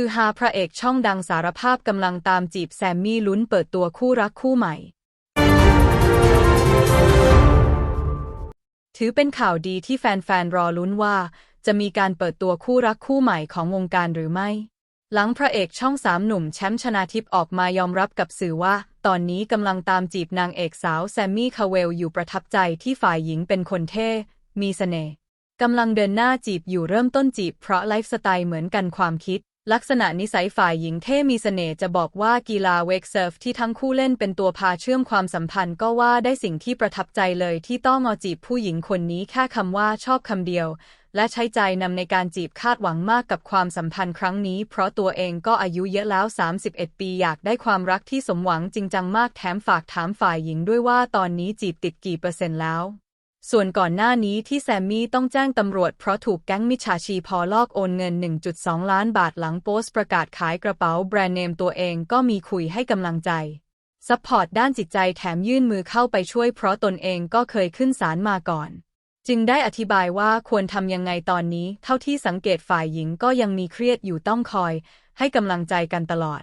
คือฮาพระเอกช่องดังสารภาพกำลังตามจีบแซมมี่ลุ้นเปิดตัวคู่รักคู่ใหม่ ถือเป็นข่าวดีที่แฟนๆ รอลุ้นว่า จะมีการเปิดตัวคู่รักคู่ใหม่ของวงการหรือไม่ หลังพระเอกช่องสามหนุ่มแชมป์ชนาทิพย์ออกมายอมรับกับสื่อว่า ตอนนี้กำลังตามจีบนางเอกสาวแซมมี่คาเวลอยู่ประทับใจที่ฝ่ายหญิงเป็นคนเท่ มีเสน่ห์กำลังเดินหน้าจีบอยู่เริ่มต้นจีบเพราะไลฟ์สไตล์เหมือนกันความคิด ลักษณะนิสัยฝ่ายหญิงเท่มีเสน่ห์จะบอกว่ากีฬาเวกเซิร์ฟที่ทั้งคู่เล่นเป็นตัวพาเชื่อมความสัมพันธ์ก็ว่าได้สิ่งที่ประทับใจเลยที่ต้องเอาจีบผู้หญิงคนนี้แค่คำว่าชอบคำเดียว และใช้ใจนำในการจีบคาดหวังมากกับความสัมพันธ์ครั้งนี้ เพราะตัวเองก็อายุเยอะแล้ว 31 ปีอยากได้ความรักที่สมหวังจริงจังมากแถมฝากถามฝ่ายหญิงด้วยว่าตอนนี้จีบติดกี่เปอร์เซ็นต์แล้ว ส่วนก่อนหน้านี้ที่แซมมี่ต้องแจ้งตำรวจเพราะถูกแก๊งมิจฉาชีพอลอกโอนเงิน 1.2 ล้านบาทหลังโพสต์ประกาศขายกระเป๋าแบรนด์เนมตัวเองก็มีคุยให้กำลังใจซัพพอร์ตด้านจิตใจแถมยื่นมือเข้าไปช่วยเพราะตนเองก็เคยขึ้นศาลมาก่อน จึงได้อธิบายว่าควรทำยังไงตอนนี้ เท่าที่สังเกตฝ่ายหญิงก็ยังมีเครียดอยู่ต้องคอย ให้กำลังใจกันตลอด